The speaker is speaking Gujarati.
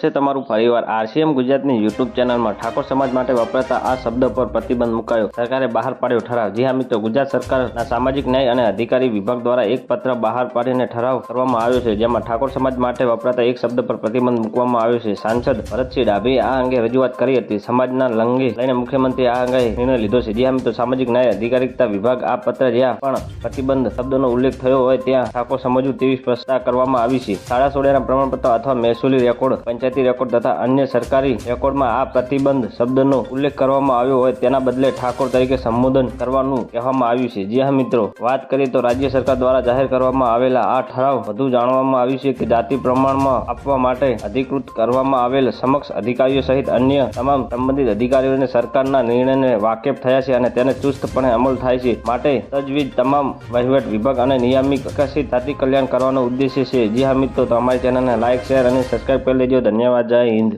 છે તમારું પરિવાર. આરસીએમ ગુજરાતની યુટ્યુબ ચેનલમાં ઠાકોર સમાજ માટે વપરાતા આ શબ્દ પર પ્રતિબંધ મુકાયો. સરકારે બહાર પાડ્યો ઠરાવ. જી હા મિત્રો, ગુજરાત સરકારના સામાજિક ન્યાય અને અધિકારી વિભાગ દ્વારા એક પત્ર બહાર પાડીને ઠરાવ કરવામાં આવ્યો છે, જેમાં ઠાકોર સમાજ માટે વપરાતા એક શબ્દ પર પ્રતિબંધ મૂકવામાં આવ્યો છે. સાંસદ ભરતસિંહ ડાભીએ આ અંગે રજૂઆત કરી હતી. સમાજના લંગે લઈને મુખ્યમંત્રી આ અંગે નિર્ણય લીધો છે. જી હા મિત્રો, સામાજિક ન્યાય અધિકારિકતા વિભાગ આ પત્ર જ્યાં પણ પ્રતિબંધ શબ્દનો ઉલ્લેખ થયો હોય, ત્યાં ઠાકોર સમજવું તેવી સ્પષ્ટતા કરવામાં આવી છે. શાળા સોડિયાના પ્રમાણપત્ર અથવા મહેસૂલી રેકોર્ડ પંચાયતી રેકોર્ડ તથા અન્ય સરકારી રેકોર્ડમાં આ પ્રતિબંધ શબ્દનો ઉલ્લેખ કરવામાં આવ્યો હોય તેના બદલે ઠાકોર તરીકે સંબોધન કરવાનું કહેવામાં આવ્યું છે. જી હા, મિત્રો. વાત કરીએ તો રાજ્ય સરકાર દ્વારા જાહેર કરવામાં આવેલા આ ઠરાવ વધુ જાણવામાં આવ્યું છે કે જાતિ પ્રમાણમાં આપવા માટે અધિકૃત કરવામાં આવેલ સમક્ષ અધિકારીઓ સહિત અન્ય તમામ સંબંધિત અધિકારીઓને સરકારના નિર્ણયને વાકેફ થયા છે અને તેને ચુસ્તપણે અમલ થાય છે. માટે તજવીજ તમામ વહીવટ વિભાગ અને નિયામિક વિકસિત જાતિ કલ્યાણ કરવાનો ઉદ્દેશ્ય છે. જી હા, મિત્રો. તો અમારી ચેનલને લાઇક શેર અને સબસ્ક્રાઇબ કરી લેજો. ધન્યવાદ જય હિન્દ.